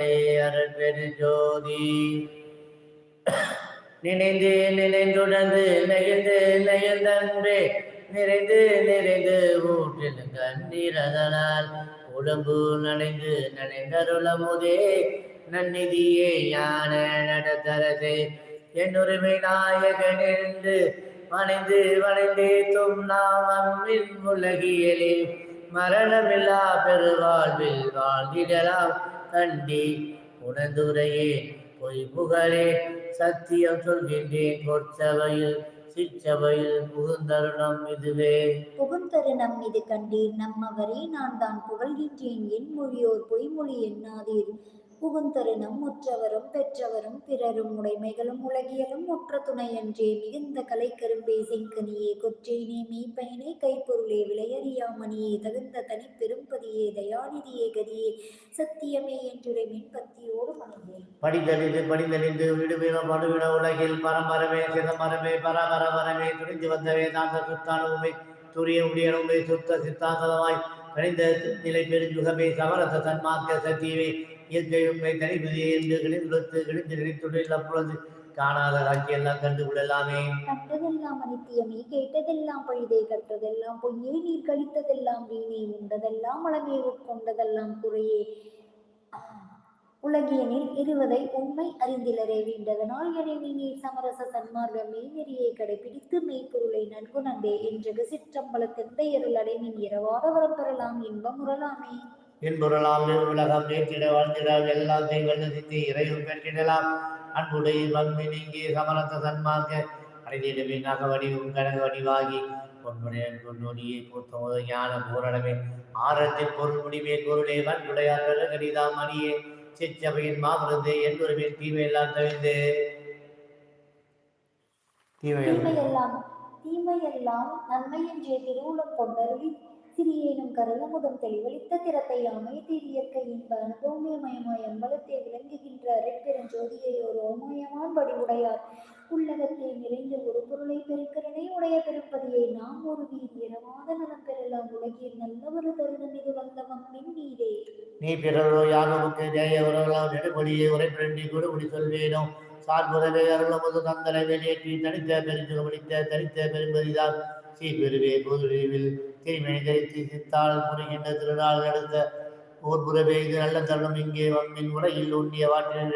அருட்பெரு ஜோதி நினைந்து நினைந்துணர்ந்து நெகிழ்ந்து நெகிழ்ந்தன்பே நிறைந்து நிறைந்து ஊற்றில் கண்ணீரதனால் உடம்பு நனைந்து நனைந்தருளமுதே நன்னிதியே ஞான நடத்தரசே என்னுரிமை நாயகனென்று வணைந்து வணைந்தே தும் நாமம்மின் உலகியலே மரணமில்லா பெருவாழ்வில் வாழ்ந்திடலாம். கண்டி உணர்ந்துரையே பொய் புகழே சத்தியம் சொல்கின்றேன். பொற்சபையில் சிற்றபையில் புகுந்தருணம் இதுவே. புகுந்தருணம் இது கண்டீர் நம்மவரே நான் தான் புகழ்கின்றேன். என் மொழியோர் பொய்மொழி எண்ணாதீர். புகுந்தருணம் முற்றவரும் பெற்றவரும் பிறரும் உடைமைகளும் உலகியலும் முற்ற துணையன்றே மிகுந்த கலை கரும்பே செங்கனியே கொற்றேனே மெய்ப்பயனே கைப்பொருளே விளையறியாமணியே தகுந்த தனி பெரும்பதியே தயாநிதியே கதியே சத்தியமே என்றுரை மின்பத்தியோடு மணிந்தேன் படித்தறிந்து விடுவிட விடுவின உலகில் பரம்பரமே சிதம்பரமே பரபரபரமே துணிந்து வந்தவே தாந்த சுத்தானுமே துரிய உடையனுமே சுத்த சித்தாந்தமாய் கணிந்த நிலை பெருஞ்சுகமே சமரச சன்மார்க்க சத்தியமே இயற்கை தனிபதியே என்று கிழிந்துடுத்து கிழிந்து நினைத்துள்ள அப்பொழுது காணாத காட்சியெல்லாம் கண்டு கொள்ளலாமே. கண்டதெல்லாம் அனித்தியமே கேட்டதெல்லாம் பழுதே கற்றதெல்லாம் பொய்யே நீர் கழித்ததெல்லாம் வீணே உண்டதெல்லாம் அளமே உட்கொண்டதெல்லாம் குறையே. உலகியனில் இருவதை உண்மை அறிந்திலரே வீண்டதனால் எனவே நீர் சமரச சன்மார்க்க மெய்நெறியை கடைபிடித்து மெய்ப்பொருளை நன்குணர்ந்தே என்ற சிற்றம்பல தெந்தையருள் அடைமின் இரவாத வரம் பெறலாம் இன்பம் உறலாமே. என்பொருளாம் உலகம் நேற்றிட வாழ்ந்திட எல்லாம் செய்வது சித்தி இறையும் பெற்றிடலாம். அன்புடைய பங்கு நீங்கி சமரத்த சன்மார்க்க அடைந்திடவே நகவடிவும் கனக வடிவாகி பொன்முடைய பொன்னொடியை பூத்தமோது ஞான பூரணமே ஆரத்தில் பொருள் முடிவே பொருளே வன்புடையார் கடிதாம் மணியே சிற்றபையின் மாமருந்தே என்பொருமே தீமையெல்லாம் தவிர்ந்து தீமையெல்லாம் தீமையெல்லாம் நன்மை என்றே திருவுளம் கொண்டருளி சிறியேனும் தெளிவளித்த திறத்தை அமைதி இயற்கை இன்ப அனுபவமே மயமாய் அம்பலத்தை விளங்குகின்ற அரைப்பெருஞ்சோதியை ஒரு ஓமயமான் படி உடையார் உள்ளகத்தை நிறைந்த ஒரு பொருளை பெருக்கரனை உடைய பெருப்பதியை நாம் ஒரு வீர் இரவாத நலம் பெறலாம். உலகில் நல்ல ஒரு தருணம் இது வந்தவம் மின் நீரே. நீ பிறரோ யானமுக்கு தேய உறவலாம் நெடுபடியை உரைப்பிரண்டி கொடுபடி சொல்வேனோ சார்புறவே அருளமது தந்தரை வெளியேற்றி தனித்த பெருஞ்சு முடித்த தனித்த பெரும்பதிதான். சீபெருவே பொதுவில் திருமணி தரித்து சித்தாள் புரிகின்ற திருநாள் நடந்த ஊர்புறவே இது நல்ல தருணம். இங்கே வம்மின் உலகில் உண்ணிய வாட்டில்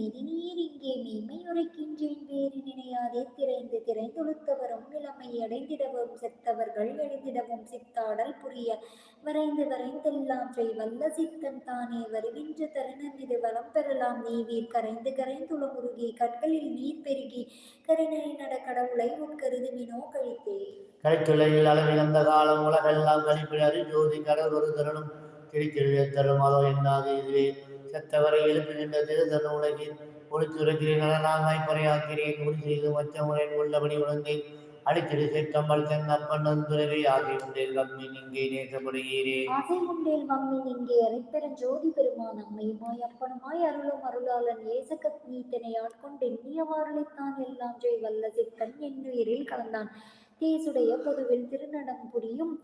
மேதி நீர் இங்கே மேன்மை உரைக்கின்றேன். வேறு நினையாதே திரைந்து திரைந்தொழுத்தவரும் இளமை அடைந்திடவும் செத்தவர்கள் எழுந்திடவும் சித்தாடல் புரிய வரைந்து வரைந்தெல்லாம் செய். வல்ல சித்தன் தானே வருகின்ற தருணம் இது. வளம் பெறலாம் நீவீர். கரைந்து கரைந்துளமுருகி கற்களில் நீர் பெருகி கருணை நட கடவுளை உட்கருதுமினோ கழித்தே. கலைத்துறையில் அளவிழந்த காலம் உலகெல்லாம் கழிப்பில் அறிஜோதி கடல் ஒரு தருணம். கிழித்தெழுவே தரும் அதோ என்னாது இதுவே. செத்தவரை எழுப்புகின்ற திருதருண உலகில். ஒளித்துரைக்கிறேன் நலனாகாய் பறையாக்கிறேன் உறுதி செய்து மற்ற முறை உள்ளபடி உணர்ந்தேன் அடித்தடி சேர்க்கம்பல் தென் அப்பன் துறவை ஆகி உண்டேன் கம்மி இங்கே நேசப்படுகிறேன் ஆசை உண்டேல் வம்மி இங்கே அரைப்பெரும் ஜோதி பெருமான். அம்மையுமாய் அப்பனுமாய் அருளும் அருளாளன். ஏசகத் நீத்தனை ஆட்கொண்டு எண்ணியவாறுளைத்தான் எல்லாம் ஜெய் வல்ல சித்தன். என்னுயிரில் கலந்தான். தேசுடைய பொதுவில் திருநடம் புரியும்.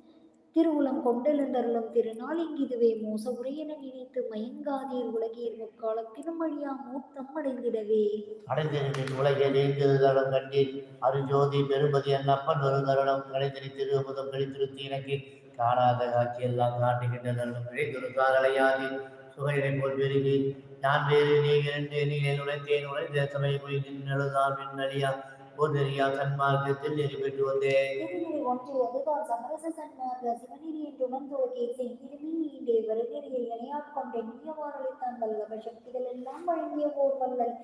திருவுளம் கொண்டெழுந்தருளும் திருநாள் இங்கிதுவே. மோச உரையென நினைத்து மயங்காதீர் உலகீர் முக்காலத்திலும் அழியா மூத்தம் அடைந்திடவே. அடைந்திருந்தேன் உலகை நீந்தது தருணம் கண்டீர். அருஜோதி பெருமதி என்னப்பன் ஒரு தருணம் கடைத்தறி திருமுதம் கழித்திருத்தி எனக்கு காணாத காட்சி எல்லாம் காட்டுகின்ற தருணம் கிடைத்திரு காதலையாதி சுகையினை போல் பெருகி நான் வேறு நீ இரண்டு நீ உழைத்தேன். உழைத்த சமயம் போய் நின்னழுதான் மின்னலியா போதரியா சன்மார்க்கத்தில் நெறி பெற்று வந்தேன் ஒன்றை அதுதான். சமரச சன்மார்க்க சிவநெறி என்று உணர்ந்தோகே செய்திருமீ நீண்டே வருநெறியில் நினையாட்கொண்ட எண்ணியவாறளித்தான் வல்லவ சக்திகள் எல்லாம் வழங்கிய ஓர் வல்லல்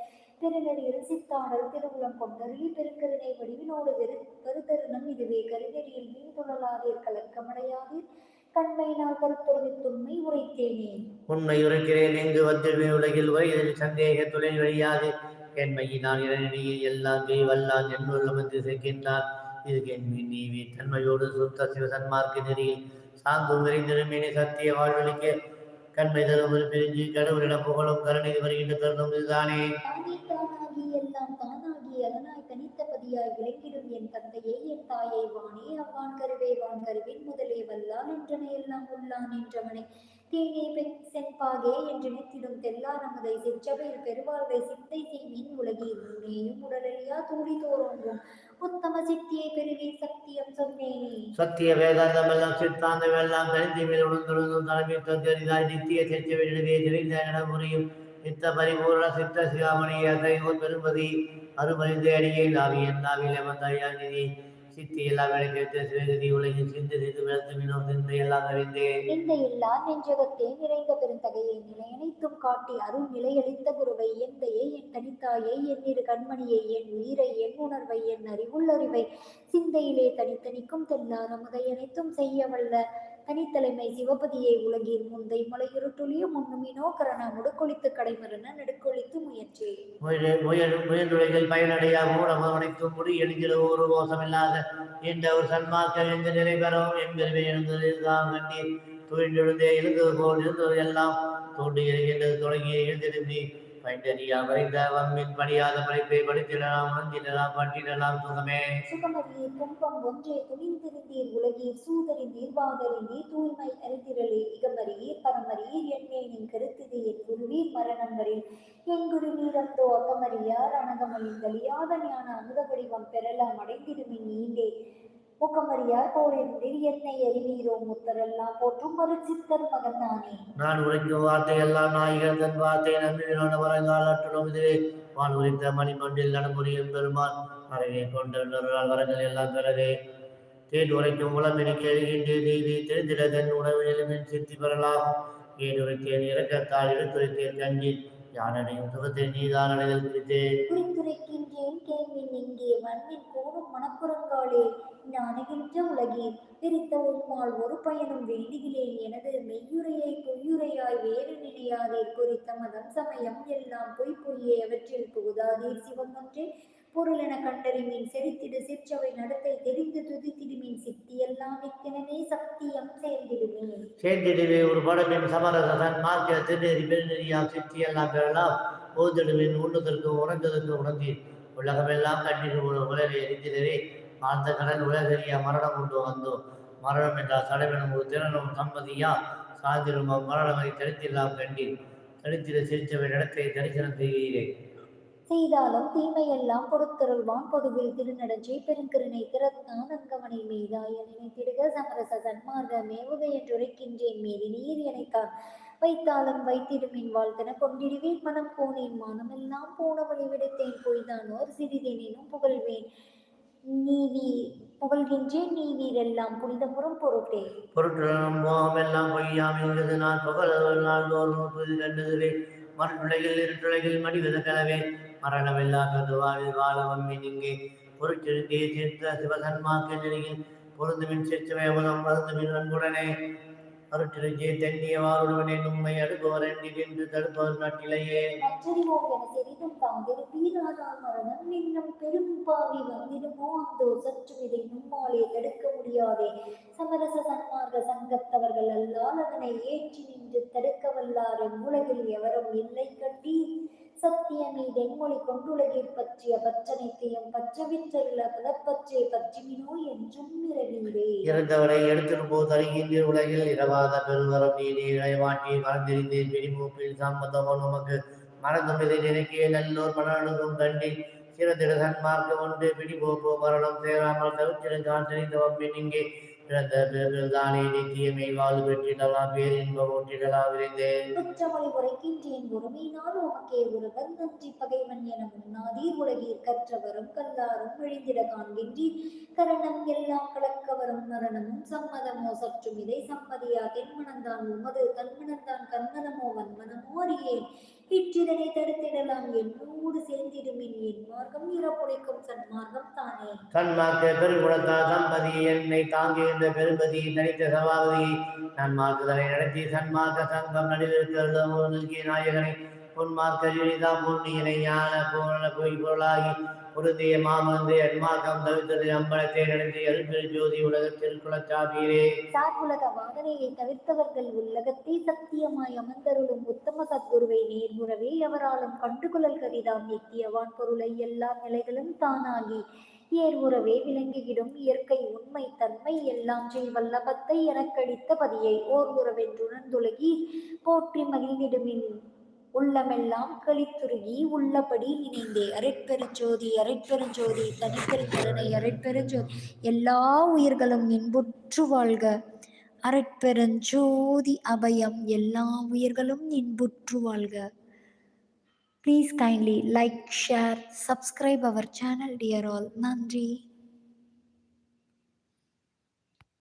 திருநெறியில் சித்தாடல் திருவுளம் கொண்டருளி பெருங்கருணை வடிவினோடு வெறு கருத்தருணம் இதுவே. கருநெறியில் மீன் துழலாதீர் கலக்கமடையாதீர். கண்மையினால் கருத்தொருவித்துண்மை உரைத்தேனே. உண்மை உரைக்கிறேன். எங்கு வந்திருவே உலகில் வயதில் சந்தேக துளை வழியாது. என்மையினால் இறைநிலையில் எல்லாம் வல்லான் என்னுள்ள வந்து சேர்க்கின்றான் இது என் நீவி. தன்மையோடு சுத்த சிவசன்மார்க்க நெறியில் சாங்கும் விரைந்திருமேனி சத்திய வாழ்வழிக்க கண்மை தரும் ஒரு பிரிஞ்சு கடவுளிடம் புகழும் கருணை வருகின்ற கருணம் இதுதானே. தானே எல்லாம் தானாகி அதனாய் தனித்தபதியாய் விளங்கிடும் என் தந்தையே என் தாயை. வானே அவ்வான் கருவே வான் கருவின் முதலே வல்லான் என்றனை எல்லாம் உள்ளான் என்றவனை. தேனே பெண் சென்பாகே என்று நித்திடும் தெல்லாரமதை செச்சபையில் பெருவாழ்வை சிந்தை செய்மின் உலகில் உன்னேயும் உடலழியா தூடி தோறோங்கும் உத்தம சித்தியை பெருகி சத்தியம் சொன்னேனே. சத்திய வேதாந்தம் எல்லாம் சித்தாந்தம் எல்லாம் தெரிந்து மேல் உணர்ந்தொழுந்தும் தலைமை தந்தறிதாய் நித்திய செச்ச வெளியே தெரிந்த இடமுறையும் நித்த பரிபூர்ண சித்த சிகாமணிய கைகோல் பெருமதி அருமறிந்த அடியை நாவியன் நாவிலே வந்தாயா நிதி. சித்தி எல்லா விளக்கேற்ற சிவகதி உலகில் சிந்து சிந்து விளத்து மினோம் சிந்தை எல்லாம் அறிந்து. இந்த எல்லா நெஞ்சகத்தே நிறைந்த பெருந்தகையை நிலையனைத்தும் காட்டி அருள் நிலையளித்த குருவை எந்தையை என் தனித்தாயை என் இரு கண்மணியை என் உயிரை என் உணர்வை என் அறிவுள்ளறிவை சிந்தையிலே தனித்தனிக்கும் தெல்லார் அமுதை செய்ய வல்ல. தனித்தலைமை சிவபதியை உலகில் முந்தை மலையுருட்டுளிய முன்னுமினோ கரண முடுக்கொழித்து கடைமரண நெடுக்கொழித்து முயற்சி முயல் பயனடையா முயல்துறைகள் பயனடைய மூலம் அனைத்தும் முடி எழுகிற ஒரு மோசமில்லாத என்ற ஒரு சன்மார்க்கம் எங்கு நிலை பெறும் என்பதை எழுந்ததுதான் கண்டீர் துயின்றெழுந்தே எழுந்தது போல் இருந்தது எல்லாம் தோண்டி எழுகின்றது தொடங்கி எழுந்திருந்தி பைண்டறியா வரைந்த வம்மின் படியாத படைப்பை படித்திடலாம் உணர்ந்திடலாம் பட்டிடலாம் சுகமே ஒன்றே துணிந்திருந்தீர் உலகீர் தூய்மை அறிந்திரலே இகமறியீர் பரமறியீர் எண்ணேனின் கருத்திது என் குருவீர் மரணம் வரில் என் குரு நீரந்தோ அகமறியார் அனகமழிந்தலியாத ஞான அமுத வடிவம் பெறலாம் அடைந்திடுமின் முகமறியார் போலிருந்தீர் என்னை அறிவீரோ முத்தரெல்லாம் போற்றும் ஒரு சித்தர் மகன் நானே. நான் உரைக்கும் வார்த்தை எல்லாம் நாய்கள் தன் வார்த்தை நம்பினோட வரங்கால் அற்றுடும் இதுவே. வான் உரைத்த மணிமண்டில் நடமுறையும் பெருமான் மறைவை கொண்ட இன்னொருநாள் வரங்கள் எல்லாம் பெறவே. தேன் உரைக்கும் உளமினிக்கு எழுகின்ற நீதி தெரிந்திட தன் சித்தி பெறலாம். ஏன் உரைத்தேன் இறக்கத்தால் எடுத்துரைத்தேன் கஞ்சி யானடையும் சுகத்தை நீதான் அடைதல் குறித்தேன் குறித்துரைக்கின்றேன் கேள்வின் இங்கே மண்ணின் கோடும் மணப்புறங்காலே நாணுகின்ற உலகீர் பிரித்த உம்மால் ஒரு பயனும் வேண்டுகிறேன் எனது மெய்யுரையை பொய்யுரையாய் வேறு நினையாதீர் குறித்த மதம் சமயம் எல்லாம் பொய் பொய்யே அவற்றில் புகுதாதீர் சிவம் ஒன்றே. பொருளென கண்டறிமீன் செறித்திடு சிற்றவை நடத்தை தெரிந்து துதித்திடுமீன் சித்தி எல்லாம் இத்தனமே சத்தியம் சேர்ந்திடுமே. சேர்ந்திடுவே ஒரு படமின் சமரச தன் மார்க்க திருநெறி பெருநெறியாம் சித்தி எல்லாம் பெறலாம். ஓதிடுவின் உண்ணுதற்கு உறங்குதற்கு உணர்ந்தீர் உலகமெல்லாம் கண்ணீர் உலகை எரிந்திடவே ஆழ்ந்த கடல் உலகறியா மரணம் கொண்டு வந்தோம். மரணம் என்றால் சடவெனும் ஒரு திறனும் சம்மதியா சாதிரும் மரணமை தடுத்தில்லாம் கண்டீர். தரித்திர சிரிச்சவை நடத்தை தரிசனம் செய்கிறீரே. செய்தாலும் தீமையெல்லாம் பொறுத்தருள்வான் பொதுவில் திருநடஞ்சை பெருங்கருணை திறத்தான் அங்கவனை மீதாய நினைத்திடுக. சமரச சன்மார்க மேவுக என்றுரைக்கின்றேன். மீதி நீர் இணைத்தான் வைத்தாலும் வைத்திடுமின் வாழ்த்தன. கொண்டிடுவேன் மனம் போனேன் மானமெல்லாம். போன வழி விடுத்தேன். பொய்தானோர் சிறிதேனும் புகழ்வேன். நீவி புகழ்கின்றேன் நீ வீரெல்லாம் புனிதபுறம் பொருட்டே. பொருட்களும் மோகம் எல்லாம் பொய்யாம். இருந்தது நான் புகழ் நாள் தோறும் புது கண்டதுவே மறுத்துளைகள் இருட்டுலகில் மடிவது கலவே மரணமில்லா கருவாவில் வாழ வம்மின் இங்கே பொருட்செழுந்தே சேர்த்த சிவசன்மாக்க நெறியில் பொருந்துமின் சிற்சவை அமுதம் மருந்துமின் அன்புடனே. அருட்டிருந்தே தென்னியவாருடனே உண்மை அடுப்பவர் என்று தடுப்பவர் நாட்டிலேயே. என மரணம் அந்தோ சற்று தடுக்க முடியாதே. சமரச சன்மார்க்க சங்கத்தவர்கள் அல்லால் அதனை ஏற்றி நின்று தடுக்க வல்லாறு உலகில் எவரும் இல்லை கட்டி. சத்தியமே தென்மொழி கொண்டுலகில் பற்றிய பற்றனைத்தையும் பற்றவிற்றுள்ள பதப்பற்றே பற்றினோ என்றும் நிறவீரே இறந்தவரை எடுத்தும் போது அறிகின்ற உலகில் இரவாத பெருவரம் நீதி இழைவாட்டி மறந்திருந்தேன். பிரிமூப்பில் சம்மதமும் உமக்கு மறந்தும் இதை நினைக்கிய நல்லோர் மனநடுகும் கண்டி சிறந்திட சன்மார்க்க ஒன்று பிடிபோப்போ மரணம் சேராமல் தவிர்த்திருந்தான் தெரிந்தவம் இங்கே. நித்தியமை பெற்றிடலாம் பேரின்பம் ஒற்றிடலாம் உரைக்கின்றேன் ஒருமையினால் உமக்கே ஒருவர் நன்றி பகைவன் என முன்னாதீர் உலகீர் கற்றவரும் கல்லாரும் விழிந்திட காண்கின்றீர். கரணம் எல்லாம் கலக்கவரும் மரணமும் சம்மதமோ சற்றும் இதை சம்மதியா தென்மனந்தான் உமது தன்மனந்தான் கண்மனமோ வன்மனமோ அறியேன். இற்றிதனை தடுத்திடலாம். என்னோடு சேர்ந்திடுமின் என் மார்க்கம் இறப்புடைக்கும் சன்மார்க்கம் தானே. சன்மார்க்க பெருங்குணத்தா தம்பதி என்னை தாங்கி இருந்த பெரும்பதி நடித்த சபாபதி. நன்மாக்குதலை நடத்தி சன்மார்க்க சங்கம் நடுவிருக்கிறது நல்கிய நாயகனை. பொன்மார்க்க எளிதா பொன்னியினை ஞான பூரண பொய் பொருளாகி பொருந்திய மாமந்து அம்பலத்தை ஜோதி உலகத்தில் சார்புலக வாதனையை தவிர்த்தவர்கள் உலகத்தை சத்தியமாய் அமர்ந்தருளும் உத்தம சத்குருவை நேர்முறவே எவராலும் கண்டுகொள்ளல் கரிதாம் நித்தியவான் பொருளை எல்லா நிலைகளும் தானாகி ஏர்வுறவே விளங்கிவிடும் இயற்கை உண்மை தன்மை எல்லாம் செய் வல்லபத்தை எனக்கடித்த பதியை ஓர் உறவென்றுணர்ந்துலகீர் போற்றி மகிழ்ந்திடுமின். உள்ளமெல்லாம் களித்துருகி உள்ளபடி இணைந்தே அரைப்பெருஞ்சோதி அரைப்பெருஞ்சோதி தனிப்பெருங்கருணை அரைப்பெருஞ்சோதி எல்லா உயிர்களும் இன்புற்று வாழ்க. அரட்பெருஞ்சோதி அபயம் எல்லா உயிர்களும் இன்புற்று வாழ்க. Please kindly like share subscribe our channel dear all நன்றி.